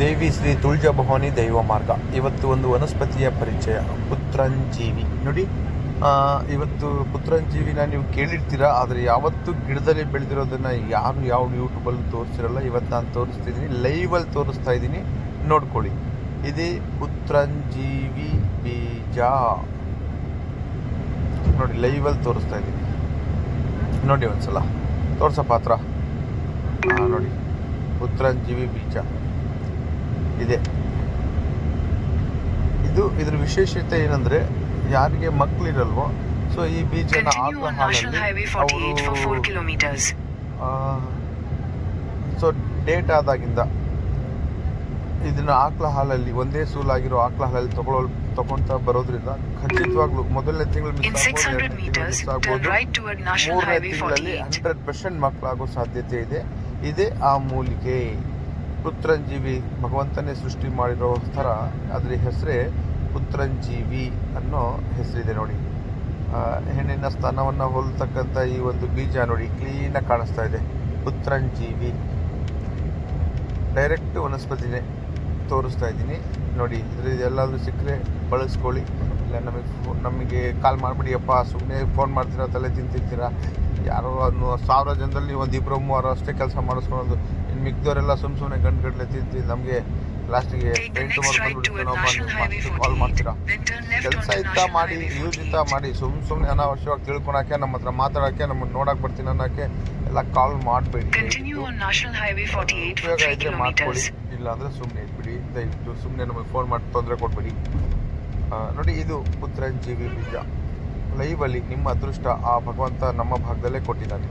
ದೇವಿ ಶ್ರೀ ತುಳಜಾ ಭವಾನಿ ದೈವ ಮಾರ್ಗ. ಇವತ್ತು ಒಂದು ವನಸ್ಪತಿಯ ಪರಿಚಯ, ಪುತ್ರಂಜೀವಿ. ನೋಡಿ ಇವತ್ತು ಪುತ್ರಂಜೀವಿನ ನೀವು ಕೇಳಿರ್ತೀರಾ, ಆದರೆ ಯಾವತ್ತು ಗಿಡದಲ್ಲಿ ಬೆಳೆದಿರೋದನ್ನು ಯಾರು ಯಾವ ಯೂಟ್ಯೂಬಲ್ಲಿ ತೋರಿಸಿರಲ್ಲ, ಇವತ್ತು ನಾನು ತೋರಿಸ್ತಿದ್ದೀನಿ ಲೈವಲ್ಲಿ ತೋರಿಸ್ತಾ ಇದ್ದೀನಿ. ನೋಡ್ಕೊಳ್ಳಿ. ಇದೇ ಪುತ್ರಂಜೀವಿ ಬೀಜ. ನೋಡಿ ಲೈವಲ್ಲಿ ತೋರಿಸ್ತಾ ಇದ್ದೀನಿ. ನೋಡಿ ಒಂದ್ಸಲ. ತೋರ್ಸ ಪಾತ್ರ ನೋಡಿ, ಪುತ್ರಂಜೀವಿ ಬೀಜ. ಇದೆ ಇದು ಇದ್ರ ವಿಶೇಷತೆ ಏನಂದ್ರೆ ಯಾರಿಗೆ ಮಕ್ಕಳಿರಲ್ವೋ ಸೊ ಈ ಬೀಜನ ಆಕಳ ಹಾಲಲ್ಲಿ National Highway 48 for 4 kilometers. So date ಆದಾಗಿಂದ ಇದನ್ನ ಆಕಳ ಹಾಲಲ್ಲಿ ಒಂದೇ ಸೂಲಾಗಿರೋ ಆಕಳ ಹಾಲಲ್ಲಿ ತಗೊಳ್ಳೋ ತಗೊಂತ ಬರೋದ್ರಿಂದ ಖಚಿತವಾಗ್ಲೂ ಮೊದಲನೇ ತಿಂಗಳು In 600 meters, turn right toward National ಮೂರನೇ ತಿಂಗಳಲ್ಲಿ 48. ಹಂಡ್ರೆಡ್ ಪರ್ಸೆಂಟ್ ಮಕ್ಕಳಾಗೋ ಸಾಧ್ಯತೆ ಇದೆ ಇದೇ ಆ ಮೂಲಿಕೆ ಪುತ್ರಂಜೀವಿ ಭಗವಂತನೇ ಸೃಷ್ಟಿ ಮಾಡಿರೋ ಥರ ಅದರ ಹೆಸರೇ ಪುತ್ರಂಜೀವಿ ಅನ್ನೋ ಹೆಸರಿದೆ ನೋಡಿ. ಹೆಣ್ಣಿನ ಸ್ಥಾನವನ್ನು ಹೋಲ್ತಕ್ಕಂಥ ಈ ಒಂದು ಬೀಜ ನೋಡಿ, ಕ್ಲೀನಾಗಿ ಕಾಣಿಸ್ತಾ ಇದೆ. ಪುತ್ರಂಜೀವಿ. ಡೈರೆಕ್ಟ್ ವನಸ್ಪತಿನೇ ತೋರಿಸ್ತಾ ಇದ್ದೀನಿ. ನೋಡಿ ಇದ್ರ ಎಲ್ಲಾದರೂ ಸಿಕ್ಕರೆ ಬಳಸ್ಕೊಳ್ಳಿ. ಇಲ್ಲ ನಮಗೆ ನಮಗೆ ಕಾಲ್ ಮಾಡಿಬಿಡಿಯಪ್ಪ ಸುಮ್ಮನೆ ಫೋನ್ ಮಾಡ್ತೀರಾ, ತಲೆ ತಿಂತಿರ್ತೀರಾ? ಯಾರೋ ಒಂದು ಸಾವಿರ ಜನದಲ್ಲಿ ಒಂದು ಇಬ್ಬರು ಮೂವರು ಅಷ್ಟೇ ಕೆಲಸ ಮಾಡಿಸ್ಕೊಳ್ಳೋದು. ಇನ್ನು ಮಿಕ್ದವರೆಲ್ಲ ಸುಮ್ ಸುಮ್ಮನೆ ಗಂಟು ಗಂಟ್ಲೆ ತಿಂತಿ ನಮಗೆ ಲಾಸ್ಟಿಗೆ ಪೇಂಟ್ Highway ಕಾಲ್ 48. ಮಾಡ್ತೀರಾ? ಕೆಲಸ ಇತ್ತ ಮಾಡಿ ಯೂಸ್ ಇತ್ತ ಮಾಡಿ ಸುಮ್ ಸುಮ್ಮನೆ ಅನಾವಶ್ಯವಾಗಿ ತಿಳ್ಕೊಳಕ್ಕೆ ನಮ್ಮ ಹತ್ರ ಮಾತಾಡೋಕ್ಕೆ ನಮ್ಮನ್ನು ನೋಡಕ್ಕೆ ಬರ್ತೀನಿ ಅನ್ನೋಕ್ಕೆ ಎಲ್ಲ ಕಾಲ್ ಮಾಡಬೇಡಿ. Continue on National Highway 48 for ಉಪಯೋಗ 3 ಇದ್ರೆ ಮಾಡ್ಕೊಳ್ಳಿ kilometers. ಇಲ್ಲ ಅಂದ್ರೆ ಸುಮ್ಮನೆ ಇಟ್ಬಿಡಿ. ದಯವಿಟ್ಟು ಸುಮ್ಮನೆ ನಮಗೆ ಫೋನ್ ಮಾಡಿ ತೊಂದರೆ ಕೊಡ್ಬೇಡಿ. ನೋಡಿ ಇದು ಪುತ್ರಂಜೀವಿ ಬೀಜ. ಲೈವಲ್ಲಿ ನಿಮ್ಮ ಅದೃಷ್ಟ ಆ ಭಗವಂತ ನಮ್ಮ ಭಾಗದಲ್ಲೇ ಕೊಟ್ಟಿದ್ದಾನೆ.